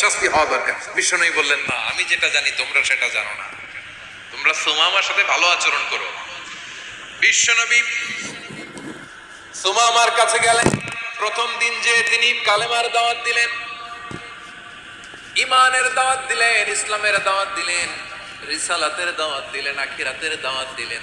শাস্তি হওয়া দরকার। বিষ্ণনবী বললেন, না, আমি যেটা জানি, তোমরা সেটা জানো না। তোমরা সুমামার সাথে ভালো আচরণ করো। বিশ্বনবী সুমামার কাছে গেলেন। প্রথম দিন যে তিনি কালেমার দাওয়াত দিলেন ইমানের দাওয়াত দিলেন, ইসলামের দাওয়াত দিলেন, রিসালাতের দাওয়াত দিলেন, আখিরাতের দাওয়াত দিলেন।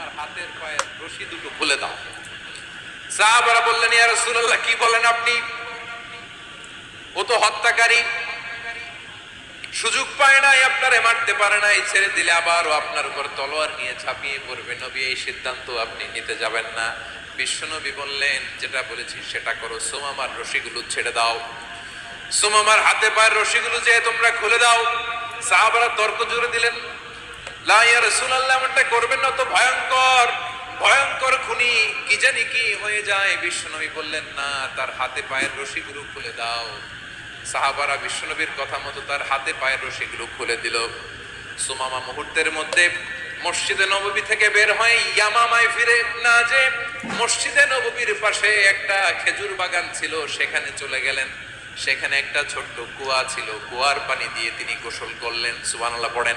সুমামার হাতের পায়ের রশি দুটো খুলে দাও। সাহাবারা বললেন, ইয়া রাসূলুল্লাহ, কি বলেন আপনি? ও তো হত্যাকারী। সুযোগ পায় নাই, আপনারে মারতে পারে নাই, ছেড়ে দিলে আবারও আপনার উপর তলোয়ার নিয়ে ঝাঁপিয়ে পড়বে। নবী, এই সিদ্ধান্ত আপনি নিতে যাবেন না। বিশ্বনবী বললেন, যেটা বলেছি সেটা করো। সোমামার রশিগুলো ছেড়ে দাও। সোমামার হাতে পায়ের রশিগুলো যে তোমরা খুলে দাও। সাহাবারা তর্ক জুড়ে দিলেন। করবেন না তো ভয়ঙ্কর ভয়ঙ্কর খুনি কি হয়ে যায়। বললেন, না, তার হাতে পায়ের খুলে দাও। সাহাবারা বিশ্বনবীর কথা মতো তার হাতে পায়ের খুলে দিল। সুমামা মুহূর্তের মধ্যে মসজিদে নববী থেকে বের হয় ইয়ামামায় ফিরে না যে মসজিদে নববীর পাশে একটা খেজুর বাগান ছিল, সেখানে চলে গেলেন। সেখানে একটা ছোট্ট কুয়া ছিল, কুয়ার পানি দিয়ে তিনি গোসল করলেন। সুবহানাল্লাহ পড়েন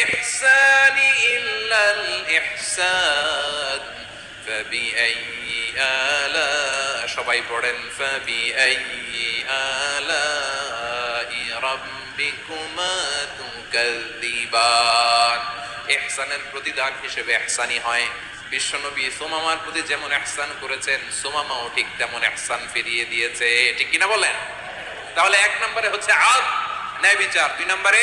ইহসানি ইল্লাল ইহসান ফাবিআইয়ি আলা সবাই পড়েন ফাবিআইয়ি আলাই রাব্বিকুমা তুকাযযিবান ইহসানের প্রতিদান হিসেবে ইহসানি হয়। বিশ্বনবী সোমামার প্রতি যেমন ইহসান করেছেন, সোমামাও ঠিক তেমন ইহসান ফিরিয়ে দিয়েছে। ঠিক কিনা বলেন? তাহলে এক নম্বরে হচ্ছে আদ ন্যায় বিচার দুই নম্বরে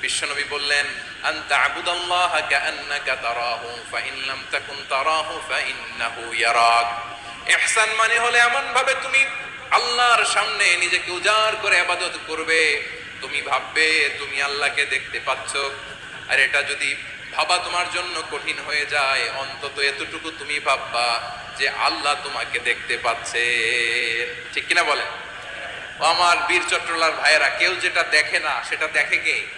বিশ্বনবী বললেন ইয়ারাক। মানে হলে এমন ভাবে তুমি আল্লাহর সামনে নিজেকে উজাড় করে ইবাদত করবে। তুমি ভাববে, তুমি আল্লাহকে দেখতে পাচ্ছ। আর এটা যদি ভাবা তোমার জন্য কঠিন হয়ে যায়, অন্তত এতটুকু তুমি ভাববা যে আল্লাহ তোমাকে দেখতে পাচ্ছে। ঠিক কিনা বলেন? আমার বীর চট্টলার ভাইয়েরা, কেউ যেটা দেখে না, সেটা দেখে কে?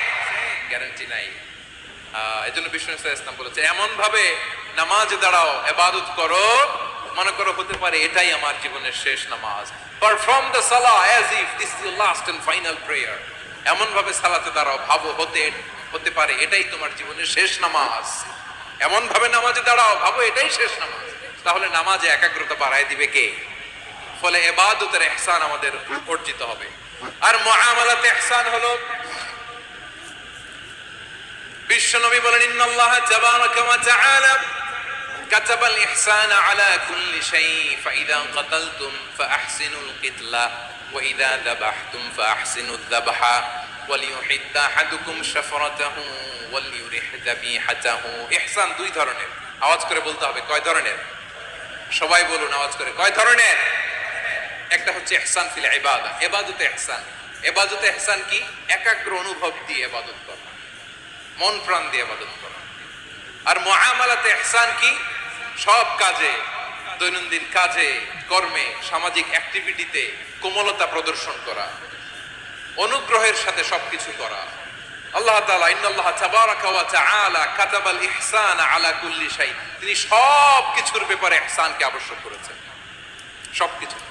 গ্যারান্টি নাই। এই জন্য বিষ্ণু ইসলাম বলেছে এমন ভাবে নামাজ দাঁড়াও এবাদত করো, মনে করো হতে পারে এটাই আমার জীবনের শেষ নামাজ। পারফর্ম দ্য সালা as if this is last and final prayer এমন ভাবে সালাতে দাঁড়াও, ভাবো হতে হতে পারে এটাই তোমার জীবনের শেষ নামাজ। এমন ভাবে নামাজে দাঁড়াও, ভাবো এটাই শেষ নামাজ। তাহলে নামাজে একাগ্রতা বাড়ায় দিবে কে? ফলে এবাদতের ইহসান আমাদের অর্জিত হবে। আর মুআমালাতে ইহসান হলো বিশ্বনবী বলেন ইন্নাল্লাহ তাবারাকা ওয়া তাআলা كتب الإحسان على كل شيء فإذا قتلتم فأحسنوا القتلة وإذا ذبحتم فأحسنوا الذبح وليحد أحدكم شفرته وليرح ذبيحته إحسان দুই ধরনের আওয়াজ করে বলতে হবে কয় ধরনের সবাই বলুন আওয়াজ করে কয় ধরনের একটা হচ্ছে ইহসান ফিল ইবাদা ইবাদতে ইহসান ইবাদতে ইহসান কি একাগ্র অনুভব দিয়ে ইবাদত করা মন প্রাণ দিয়ে ইবাদত করা। আর মুআমালাতে ইহসান কি? সব কাজে, দৈনন্দিন কাজে, কর্মে, সামাজিক অ্যাক্টিভিটিতে কোমলতা প্রদর্শন করা। অনুগ্রহের সাথে সবকিছু করা। আল্লাহ তাআলা ইন্নাল্লাহ তাবারাকা ওয়া তাআলা কাতাবাল ইহসান আলা কুল্লি শাই তিনি সব কিছুর ব্যাপারে ইহসানকে আবশ্যক করেছেন। সবকিছু।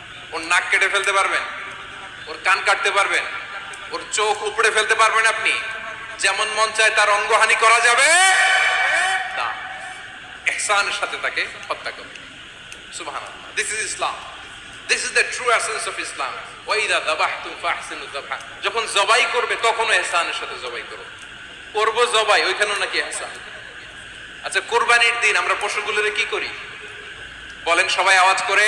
ওর নাক কেটে ফেলতে পারবেন, ওর কান কাটতে পারবেন, ওর চোখ উপড়ে ফেলতে পারবেন আপনি। যেমন মন চায় তার অঙ্গহানি করা যাবে। না ইহসানের সাথে তাকে হত্যা করবে। সুবহানাল্লাহ this is Islam this is the true essence of Islam ওয়াইদা দাবাহতুম ফাহসিনু যাবহা। যখন জবাই করবে, তখনও ইহসানের সাথে জবাই করো। করব জবাই, ওইখানেও নাকি ইহসান আচ্ছা কোরবানির দিন আমরা পশুগুলোরে কি করি? বলেন সবাই আওয়াজ করে।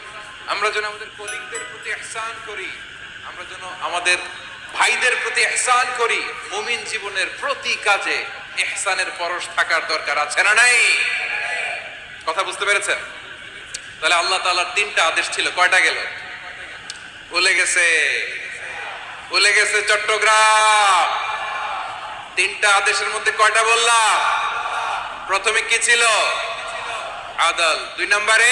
আমরা যেন আমাদের কলিগদের প্রতি ইহসান করি, আমরা যেন আমাদের ভাইদের প্রতি ইহসান করি, মুমিন জীবনের প্রতি কাজে ইহসানের পরশ থাকার দরকার আছে না নাই? কথা বুঝতে পেরেছেন? তাহলে আল্লাহ তাআলার তিনটা আদেশ ছিল, কয়টা গেল? ভুলে গেছে ভুলে গেছে চট্টগ্রাম। তিনটা আদেশের মধ্যে কয়টা বললাম? প্রথমে কি ছিল? আদাল। দুই নম্বরে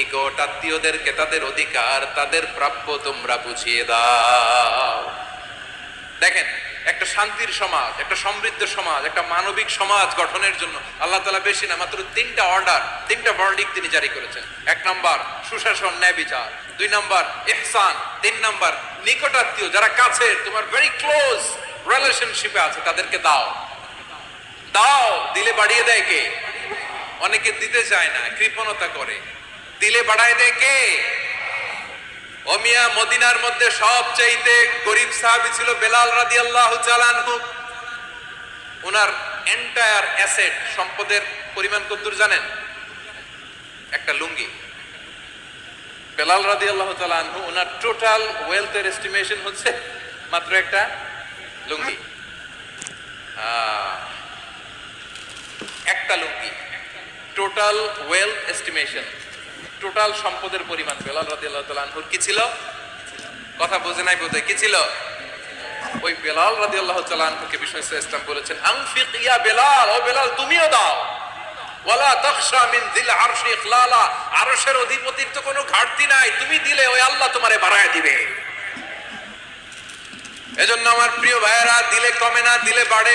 নিকট আত্মীয়দেরকে তাদের অধিকার তাদের প্রাপ্য তোমরা বুঝিয়ে দাও। দেখেন, একটা শান্তির সমাজ, একটা সমৃদ্ধ সমাজ, একটা মানবিক সমাজ গঠনের জন্য আল্লাহ তালা বেশি না, মাত্র তিনটা অর্ডার তিনটা বর্ডিক তিনি জারি করেছেন। এক নম্বর, সুশাসন, ন্যায় বিচার। দুই নম্বর এহসান তিন নম্বর নিকটাত্মীয় যারা কাছে, তোমার ভেরি ক্লোজ রিলেশনশিপে আছে, তাদেরকে দাও। দাও, দিলে বাড়িয়ে দেয় কে? অনেকে দিতে চায় না, কৃপণতা করে। দিলে বাড়ায় দেয় কে? ওমিয়া মদিনার মধ্যে সবচাইতে গরিব সাহাবী ছিল বেলাল রাদিয়াল্লাহু চালানহু ওনার এন্টায়ার অ্যাসেট সম্পদের পরিমাণ কতদূর জানেন? একটা লুঙ্গি। বেলাল রাদিয়াল্লাহু চালানহু ওনার টোটাল ওয়েলথের এস্টিমেশন হচ্ছে মাত্র একটা লুঙ্গি। একটা লুঙ্গি। টোটাল ওয়েলথ এস্টিমেশন টোটাল সম্পদের পরিমাণ বেলাল রাদিয়াল্লাহু কি ছিল? কথা বুঝে নাই বোধহয়, কি ছিল? ওই বেলাল রাদিয়াল্লাহু তাআলা আনহুকে ইসলাম বলেছেন, আনফিক ইয়া বেলাল, ও বেলাল, তুমিও দাও। ওয়ালা তাখশা মিন যিল আরশি ইখলালা, আরশের অধিপতির তো কোনো ঘাটতি নাই, তুমি দিলে ওই আল্লাহ তোমারে বাড়ায় দিবে। এজন্য আমার প্রিয় ভাইয়েরা, দিলে কমে না, দিলে বাড়ে।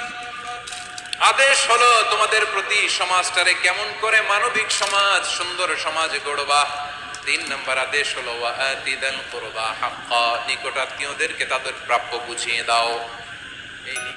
আদেশ হলো তোমাদের প্রতি সমাজটারে কেমন করে মানবিক সমাজ, সুন্দর সমাজ গড়বা। তিন নম্বর আদেশ হলো নিকটাত্মীয়দেরকে তাদের প্রাপ্য বুঝিয়ে দাও। এই